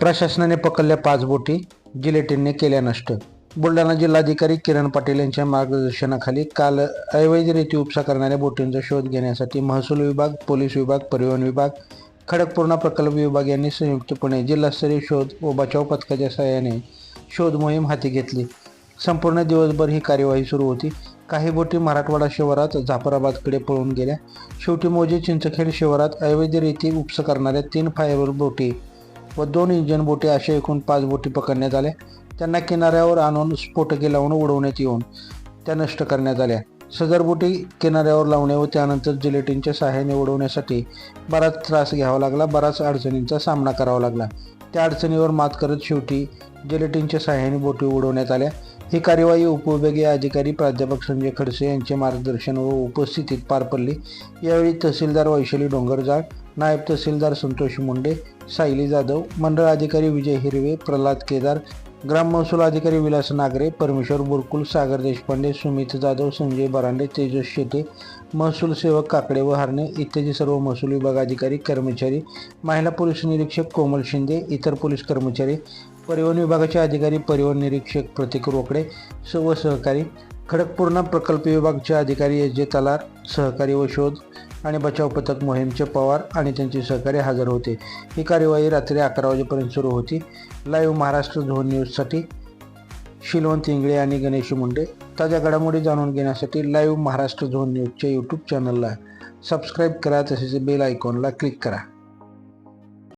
प्रशासनाने पकडल्या पाच बोटी जिलेटिनने केल्या नष्ट. बुलढाणा जिल्हाधिकारी किरण पाटील यांच्या मार्गदर्शनाखाली काल अवैधरित्या उपसा करणाऱ्या बोटींचा शोध घेण्यासाठी महसूल विभाग पोलीस विभाग परिवहन विभाग खडकपूर्णा प्रकल्प विभाग यांनी संयुक्तपणे जिल्हास्तरीय शोध व बचाव पथकाच्या सहाय्याने शोध मोहीम हाती घेतली. संपूर्ण दिवसभर ही कार्यवाही सुरू होती. काही बोटी मराठवाडा शहरात झाफराबादकडे पळून गेल्या. शेवटी मोजे चिंचखेड शहरात अवैधरित्या उपसा करणाऱ्या तीन फायबर बोटी व दोन इंजन बोटी अशा एकूण पाच बोटी पकडण्यात आल्या. त्यांना किनाऱ्यावर आणून स्फोटके लावून उडवण्यात येऊन त्या नष्ट करण्यात आल्या. सदर बोटी किनाऱ्यावर लावणे व त्यानंतर जिलेटिनच्या सहाय्याने उडवण्यासाठी बराच त्रास घ्यावा लागला. बराच अडचणींचा सामना करावा लागला. त्या अडचणीवर मात करत शेवटी जिलेटिनच्या सहाय्याने बोटी उडवण्यात आल्या. ही कार्यवाही उपविभागीय अधिकारी प्राध्यापक संजय खडसे यांचे मार्गदर्शन व उपस्थितीत पार पडली. यावेळी तहसीलदार वैशाली डोंगरजाळ नायब तहसीलदार संतोष मुंडे सायली जाधव मंडळ अधिकारी विजय हिरवे प्रल्हाद केदार ग्राम महसूल अधिकारी विलास नागरे परमेश्वर बुरकुल सागर देशपांडे सुमित जाधव संजय बरांडे तेजस शेटे महसूल सेवक काकडे व हारणे इत्यादी सर्व महसूल विभाग अधिकारी कर्मचारी महिला पोलीस निरीक्षक कोमल शिंदे इतर पोलीस कर्मचारी परिवहन विभागाचे अधिकारी परिवहन निरीक्षक प्रतीक रोकडे सर्व सहकारी खडकपूर्णा प्रकल्प विभागाचे अधिकारी एस जे तलार सहकारी व शोध आणि बचाव पथक मोहीमचे पवार आणि त्यांचे सहकारी हजर होते. ही कार्यवाही रात्री अकरा वाजेपर्यंत सुरू होती. लाईव्ह महाराष्ट्र झोन न्यूजसाठी शिलवंत इंगळे आणि गणेश मुंडे. ताज्या घडामोडी जाणून घेण्यासाठी लाईव्ह महाराष्ट्र झोन न्यूजच्या यूट्यूब चॅनलला सबस्क्राईब करा तसेच बेल आयकॉनला क्लिक करा.